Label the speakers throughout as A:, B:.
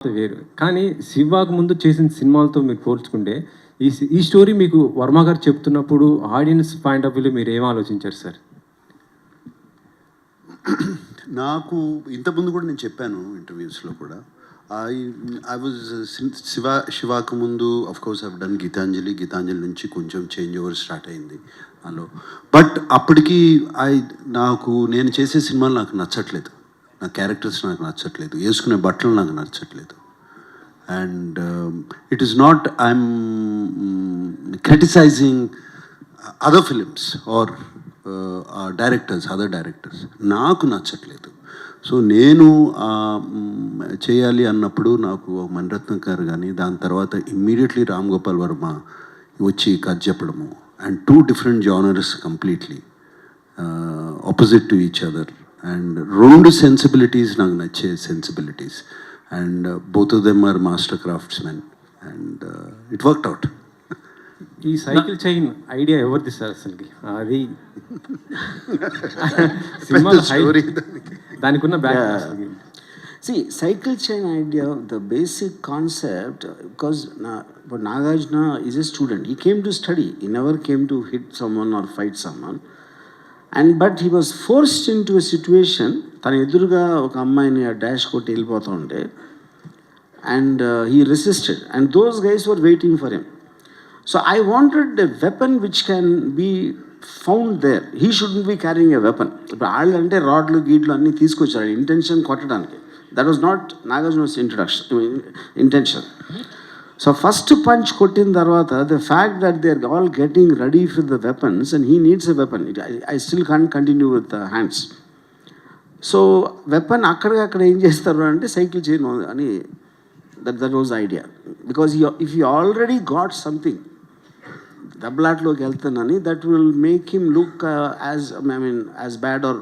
A: వేరు. కానీ శివాకు ముందు చేసిన సినిమాలతో మీరు పోల్చుకుంటే ఈ ఈ స్టోరీ మీకు వర్మ గారు చెప్తున్నప్పుడు ఆడియన్స్ పాయింట్ ఆఫ్ వ్యూలో మీరు ఏం ఆలోచించారు సార్?
B: నాకు ఇంతకుముందు కూడా నేను చెప్పాను ఇంటర్వ్యూస్లో కూడా. ఐ ఐ వాజ్ శివ శివాకు ముందు of course done Gitanjali Gitanjali నుంచి కొంచెం చేంజ్ ఓవర్ స్టార్ట్ అయింది నాలో బట్ అప్పటికి ఐ నాకు నేను చేసే సినిమాలు నాకు నచ్చట్లేదు. నా క్యారెక్టర్స్ నాకు నచ్చట్లేదు. వేసుకునే బట్టలు నాకు నచ్చట్లేదు. And it is not I'm criticising other films or directors other directors నాకు నచ్చట్లేదు. సో నేను mm, చేయాలి అన్నప్పుడు నాకు మణిరత్నం గారు కానీ దాని తర్వాత ఇమ్మీడియట్లీ రామ్ గోపాల్ వర్మ వచ్చి కథ చెప్పడము. And two different genres completely opposite to each other and రెండు సెన్సిబిలిటీస్ నాకు నచ్చే sensibilities and both of them are master craftsmen and it worked out
A: ఈ సైకిల్ చైన్ ఐడియా ఎవరిది సార్ అసలుకి అది దానికి ఉన్న back
C: See, cycle chain idea, the basic concept, because Na, but Nagarjuna is a student. He came to study. He never came to hit someone or fight someone. And but he was forced into situation తన ఎదురుగా ఒక అమ్మాయిని ఆ dash కొట్టి వెళ్ళిపోతూ ఉంటే and he resisted and those guys were waiting for him so I wanted a weapon which can be found there he should be carrying a weapon ఇప్పుడు వాళ్ళు అంటే రాడ్లు గీడ్లు అన్నీ తీసుకొచ్చారు. ఇంటెన్షన్ కొట్టడానికి. That was not Nagarjuna's introduction intention so first punch కొట్టిన తర్వాత the fact that they are all getting ready for the weapons and he needs a weapon I still can continue with the hands so weapon అక్కడికక్కడ ఏం చేస్తారు అంటే cycle చేయను అని that that was idea because if you already got something దెబ్బలాట్లోకి వెళ్తానని that will make him look as I mean as bad or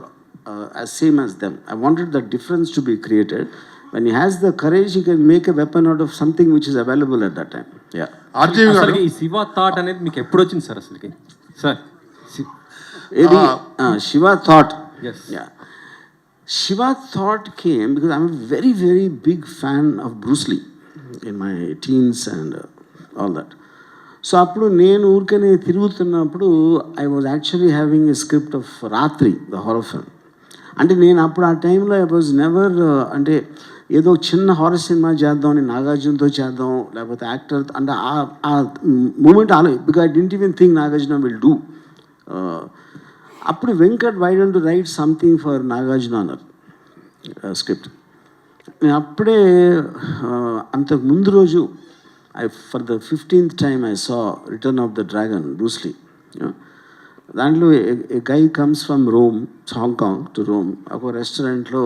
C: as same as them I wanted that difference to be created when he has the courage he can make a weapon out of something which is available at that time yeah
B: RGV గారు
A: అసలుకి ఈ Shiva thought అనేది మీకు ఎప్పుడు వచ్చింది sir అసలుకి? Sir
C: ఇది Shiva thought
A: Yes.
C: Yeah Shiva thought came because I'm very very big fan of Bruce Lee in my teens and all that so అప్పుడు నేను ఊరికనే తిరుగుతున్నప్పుడు I was actually having a script of Raatri the horror film అంటే నేను అప్పుడు ఆ టైంలో I was never అంటే ఏదో చిన్న హారర్ సినిమా చేద్దాం నాగార్జునతో చేద్దాం లేకపోతే యాక్టర్ అంటే ఆ- ఆ మూమెంట్ ఆలో because I didn't even think Nagarjuna will do uh, అప్పుడు Venkat why don't write something for Nagarjuna అన్నారు uh, స్క్రిప్ట్ నేను అప్పుడే uh, అంతకు ముందు రోజు I for the fifteenth time I saw return of the dragon Bruce Lee దాంట్లో guy comes from Rome Hong Kong to Rome ఒక రెస్టారెంట్లో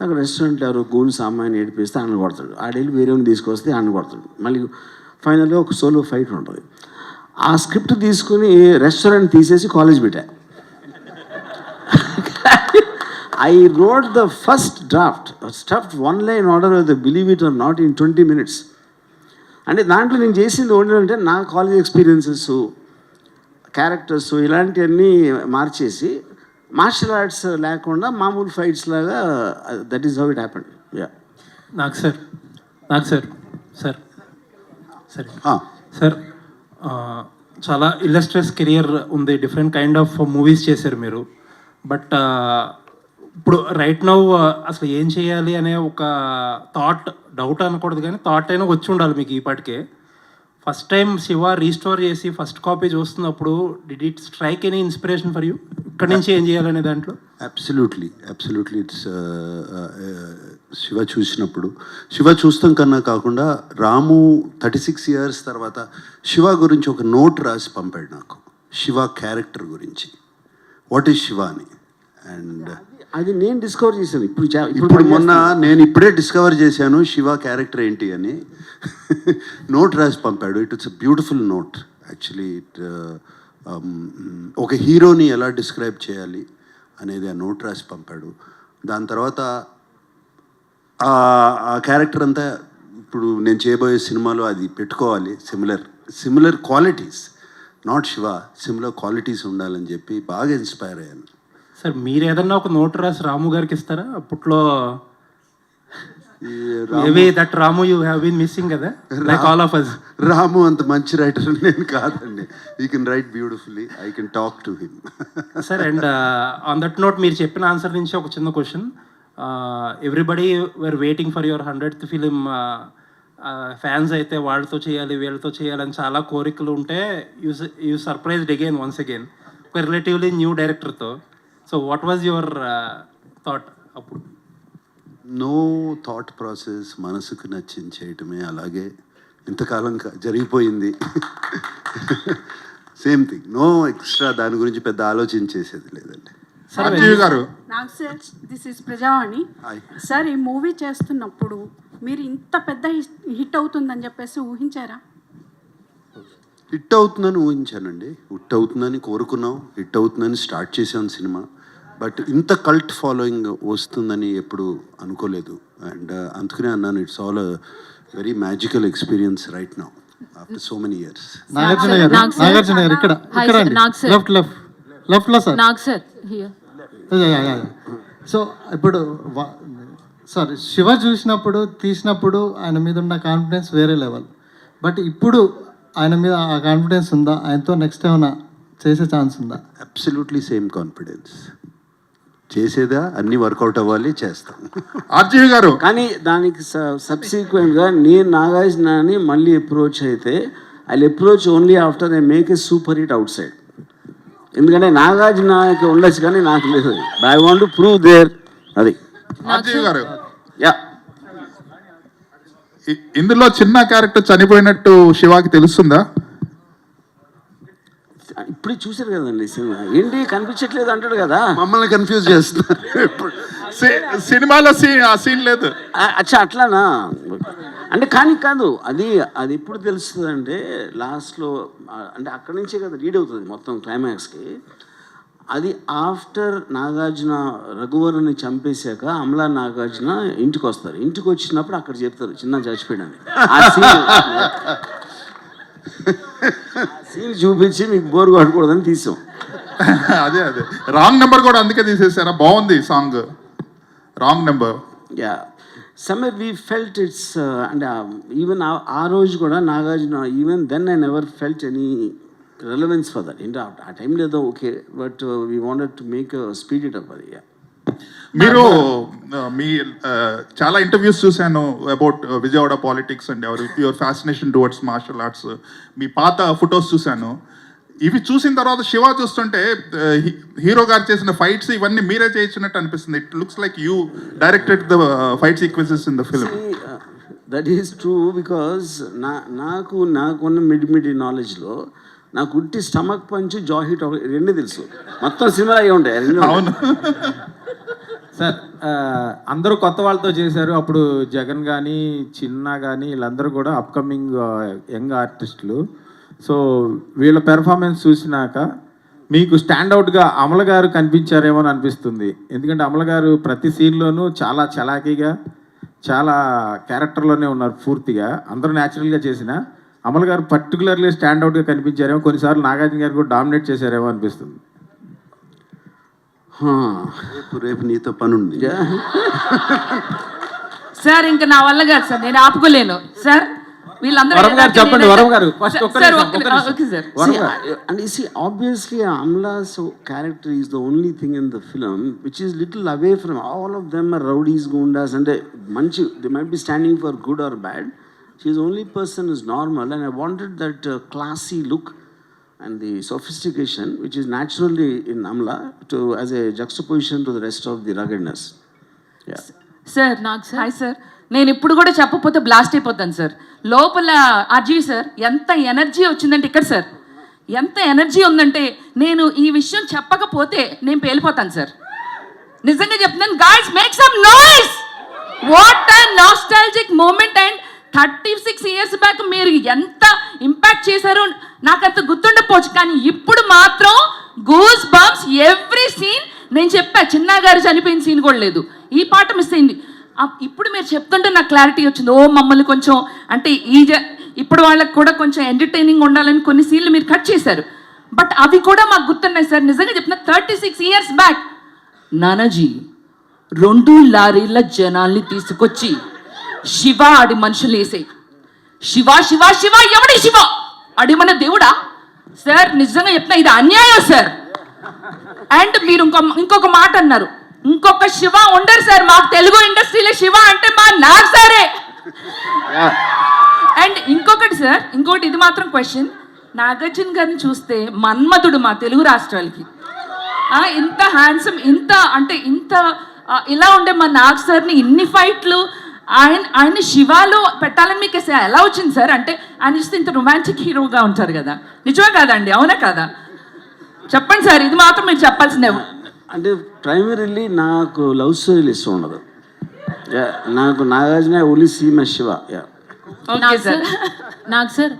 C: అక్కడ రెస్టారెంట్లో ఎవరు గూన్ సామాన్ ఏడిపిస్తే ఆయన కొడతాడు. ఆడెళ్ళి వేరే తీసుకొస్తే ఆయన కొడతాడు. మళ్ళీ ఫైనల్గా ఒక సోలో ఫైట్ ఉంటుంది. ఆ స్క్రిప్ట్ తీసుకుని రెస్టారెంట్ తీసేసి కాలేజ్ పెట్టా. I wrote the first draft stuff one line order the believe it or not in twenty minutes అంటే దాంట్లో నేను చేసింది ఏంటంటే నా కాలేజ్ ఎక్స్పీరియన్సెస్ క్యారెక్టర్స్ ఇలాంటివన్నీ మార్చేసి మార్షల్ ఆర్ట్స్ లేకుండా మామూలు ఫైట్స్ లాగా that is how it happen yeah
D: నాకు సార్ నాకు సార్ సార్ సరే. సార్ చాలా ఇల్లస్ట్రెస్ కెరియర్ ఉంది డిఫరెంట్ కైండ్ ఆఫ్ మూవీస్ చేశారు మీరు. బట్ ఇప్పుడు రైట్ నౌ అసలు ఏం చేయాలి అనే ఒక థాట్ డౌట్ అనకూడదు కానీ థాట్ అయినా వచ్చి ఉండాలి మీకు ఈ పాటికే. ఫస్ట్ టైం శివ రీస్టోర్ చేసి ఫస్ట్ కాపీ చూస్తున్నప్పుడు did it strike any inspiration for you ఇక్కడి నుంచి ఏం చేయాలనే దాంట్లో?
B: అబ్సల్యూట్లీ అబ్సల్యూట్లీ ఇట్స్ శివ చూసినప్పుడు. శివ చూస్తాం కన్నా కాకుండా రాము థర్టీ సిక్స్ ఇయర్స్ తర్వాత శివ గురించి ఒక నోట్ రాసి పంపాడు నాకు. శివ క్యారెక్టర్ గురించి. వాట్ ఈస్ శివ అని? అండ్
C: అది నేను డిస్కవర్ చేశాను. ఇప్పుడు
B: ఇప్పుడు మొన్న నేను ఇప్పుడే డిస్కవర్ చేశాను శివ క్యారెక్టర్ ఏంటి అని. నోట్ రాసి పంపాడు. It it's beautiful note actually it ఒక హీరోని ఎలా డిస్క్రైబ్ చేయాలి అనేది ఆ నోట్ రాసి పంపాడు. దాని తర్వాత ఆ క్యారెక్టర్ అంతా ఇప్పుడు నేను చేయబోయే సినిమాలో అది పెట్టుకోవాలి. Similar similar qualities not Shiva similar qualities ఉండాలని చెప్పి బాగా ఇన్స్పైర్ అయ్యాను.
D: సార్ మీరు ఏదన్నా ఒక నోట్ రాసి రాము గారికి ఇస్తారా? అప్పట్లో that Ramu you have been missing కదా? Like all of us
B: Ramu అంత మంచి రైటర్ నేను కాదండి. ఈ can write beautifully I can talk to him
D: sir and on that note మీరు చెప్పిన ఆన్సర్ నుంచి ఒక చిన్న question everybody were waiting for your hundred film fans అయితే వాళ్ళతో చేయాలి వీళ్ళతో చేయాలని చాలా కోరికలు ఉంటే you you surprised again once again ఒక relatively new డైరెక్టర్తో so what was your thought అప్పుడు
B: నో థాట్ ప్రాసెస్ మనసుకు నచ్చింది చేయటమే అలాగే ఇంతకాలం జరిగిపోయింది. సేమ్ థింగ్ నో ఎక్స్ట్రా దాని గురించి పెద్ద ఆలోచన చేసేది లేదండి.
E: గారు.
F: నాకు sir this is Prajavani.
B: Hi
F: sir ఈ మూవీ చేస్తున్నప్పుడు మీరు ఇంత పెద్ద హిట్ అవుతుందని చెప్పేసి ఊహించారా?
B: హిట్ అవుతుందని ఊహించానండి. హిట్ అవుతుందని కోరుకున్నాం. హిట్ అవుతుందని స్టార్ట్ చేసాం సినిమా. బట్ ఇంత కల్ట్ ఫాలోయింగ్ వస్తుందని ఎప్పుడు అనుకోలేదు. అండ్ అందుకనే అన్నాను it's all very magical experience right now after so many years
E: Nagarjuna గారు
G: నాకు సార్.
E: నాగార్జున గారు ఇక్కడ
G: హాయ్
E: ఇక్కడ
G: సార్, నాకు సార్.
E: లెఫ్ట్ లెఫ్ట్ లెఫ్ట్లో సార్.
G: నాకు సార్ హియర్
E: సో ఇప్పుడు సారీ శివ చూసినప్పుడు తీసినప్పుడు ఆయన మీద ఉన్న కాన్ఫిడెన్స్ వేరే లెవెల్ బట్ ఇప్పుడు ఆయన మీద ఆ కాన్ఫిడెన్స్ ఉందా? ఆయనతో నెక్స్ట్ ఏమైనా చేసే ఛాన్స్ ఉందా?
B: అబ్సల్యూట్లీ సేమ్ కాన్ఫిడెన్స్ చేసేదా అన్ని వర్కౌట్ అవ్వాలి చేస్తాం.
E: ఆర్జీవి గారు.
C: కానీ దానికి సబ్సిక్వెంట్గా నేను నాగార్జునని మళ్ళీ అప్రోచ్ అయితే I approach only after I make a super hit outside ఎందుకంటే నాగార్జునకి ఉండొచ్చు కానీ నాకు లేదు. I want to prove there అది.
E: ఆర్జీవి గారు.
C: యా.
E: ఇందులో చిన్న క్యారెక్టర్ చనిపోయినట్టు శివాకి తెలుస్తుందా?
C: ఇప్పుడే చూశారు కదండి సినిమా. ఏంటి కనిపించట్లేదు అంటాడు కదా.
B: మమ్మల్ని కన్ఫ్యూజ్ చేస్తున్నారు.
E: సినిమాలో సీన్ ఆ సీన్ లేదు.
C: అచ్చా అట్లానా? అంటే కానీ కాదు అది అది ఎప్పుడు తెలుస్తుంది అంటే లాస్ట్లో అంటే అక్కడి నుంచే కదా రీడ్ అవుతుంది మొత్తం క్లైమాక్స్కి అది ఆఫ్టర్ నాగార్జున రఘువరుని చంపేశాక అమలా నాగార్జున ఇంటికి వస్తారు. ఇంటికి వచ్చినప్పుడు అక్కడ చెప్తారు చిన్న చచ్చిపోయాడని సీన్ చూపించి మీకు బోర్ కొట్టకూడదని తీసాం.
E: అదే అదే. రాంగ్ నెంబర్ కూడా అందుకే తీసేసారా? బాగుంది song. Wrong number.
C: Yeah. Summer we felt it's అంటే ఈవెన్ ఆ రోజు కూడా Nagarjuna even then I never felt any relevance for that ఏంటో ఆ టైం లేదో okay but we wanted to make speed it up అది.
E: మీరు మీ చాలా ఇంటర్వ్యూస్ చూశాను అబౌట్ విజయవాడ పాలిటిక్స్ అండ్ ఎవరు your fascination towards martial arts మీ పాత ఫొటోస్ చూశాను. ఇవి చూసిన తర్వాత శివ చూస్తుంటే హీరో గారు చేసిన ఫైట్స్ ఇవన్నీ మీరే చేయించినట్టు అనిపిస్తుంది. It looks like you directed the fight sequences in the film
C: that is true because నా నాకు నాకున్న మిడి మిడి నాలెడ్జ్లో నాకు ఉట్టి స్టమక్ పంచ్ జా హిట్ రెండు తెలుసు. మొత్తం సినిమాలు అయ్యి ఉంటాయి రెండు
A: సార్ అందరూ కొత్త వాళ్ళతో చేశారు. అప్పుడు జగన్ కానీ చిన్న కానీ వీళ్ళందరూ కూడా అప్కమింగ్ యంగ్ ఆర్టిస్టులు. సో వీళ్ళ పెర్ఫార్మెన్స్ చూసినాక మీకు స్టాండౌట్గా అమల గారు కనిపించారేమో అని అనిపిస్తుంది. ఎందుకంటే అమల గారు ప్రతి సీన్లోనూ చాలా చలాకీగా చాలా క్యారెక్టర్లోనే ఉన్నారు పూర్తిగా. అందరూ న్యాచురల్గా చేసిన అమల గారు పర్టికులర్లీ స్టాండౌట్గా కనిపించారేమో. కొన్నిసార్లు నాగార్జున గారు కూడా డామినేట్ చేశారేమో అనిపిస్తుంది.
B: రేపు రేపు నీతో పని ఉంది.
G: సార్ ఇంకా నా వల్ల కాదు సార్ నేను ఆపుకోలేను సార్ వీళ్ళందరూ
A: చెప్పండి, వరం గారు.
G: Okay
C: they might be standing for good or bad. She's the only person who's normal, and and the sophistication which is naturally in Amla to as a juxtaposition to the rest of the ruggedness. Yeah.
G: Sir నాకు hi sir నేను ఇప్పుడు కూడా చెప్పకపోతే blast అయిపోతాను sir లోపల Ajay sir ఎంత energy వచ్చిందంటే ఇక్కడ సార్ ఎంత ఎనర్జీ ఉందంటే నేను ఈ విషయం చెప్పకపోతే నేను పేలిపోతాను సార్ నిజంగా చెప్తున్నాను guys make some noise what a nostalgic moment and thirty six years back మీరు ఎంత ఇంపాక్ట్ చేశారో నాకు అంత కానీ ఇప్పుడు మాత్రం గూస్ బంప్స్ ఎవ్రీ సీన్ నేను చెప్పా చిన్న గారు చనిపోయిన సీన్ కూడా లేదు. ఈ పాట మిస్ అయింది. ఇప్పుడు మీరు చెప్తుంటే నాకు క్లారిటీ వచ్చింది. ఓ మమ్మల్ని కొంచెం అంటే ఈ ఇప్పుడు వాళ్ళకి కూడా కొంచెం ఎంటర్టైనింగ్ ఉండాలని కొన్ని సీన్లు మీరు కట్ చేశారు. బట్ అవి కూడా మాకు గుర్తున్నాయి సార్. నిజంగా చెప్తున్నా thirty six years back Nanaji రెండు లారీల జనాల్ని తీసుకొచ్చి శివ ఆడి మనుషులు వేసే శివ శివ శివ ఎవడి శివ? అడి మన దేవుడా? సార్ నిజంగా చెప్తున్నా ఇది అన్యాయం సార్. అండ్ మీరు ఇంకో ఇంకొక మాట అన్నారు. ఇంకొక శివ ఉండరు సార్. మాకు తెలుగు ఇండస్ట్రీలో శివ అంటే మా నాకు సరే. అండ్ ఇంకొకటి సార్. ఇంకొకటి ఇది మాత్రం క్వశ్చన్ నాగార్జున గారిని చూస్తే మన్మధుడు మా తెలుగు రాష్ట్రాలకి. ఇంత హ్యాండ్సమ్ ఇంత అంటే ఇంత ఇలా ఉండే మా నాగ్ సార్ని ఇన్ని ఫైట్లు ఆయన ఆయన శివాలో పెట్టాలని మీకు ఎలా వచ్చింది సార్? అంటే ఆయన చూస్తే ఇంత రొమాంటిక్ హీరోగా ఉంటారు కదా. నిజమే కాదండి అవునా కాదా? చెప్పండి సార్ ఇది మాత్రం మీరు చెప్పాల్సిందే.
C: అంటే ప్రైమరీలీ నాకు లవ్ స్టోరీలు ఇష్టం ఉండదు. నాకు Nagarjuna only see my Siva yeah.
G: Okay
H: sir నాకు సార్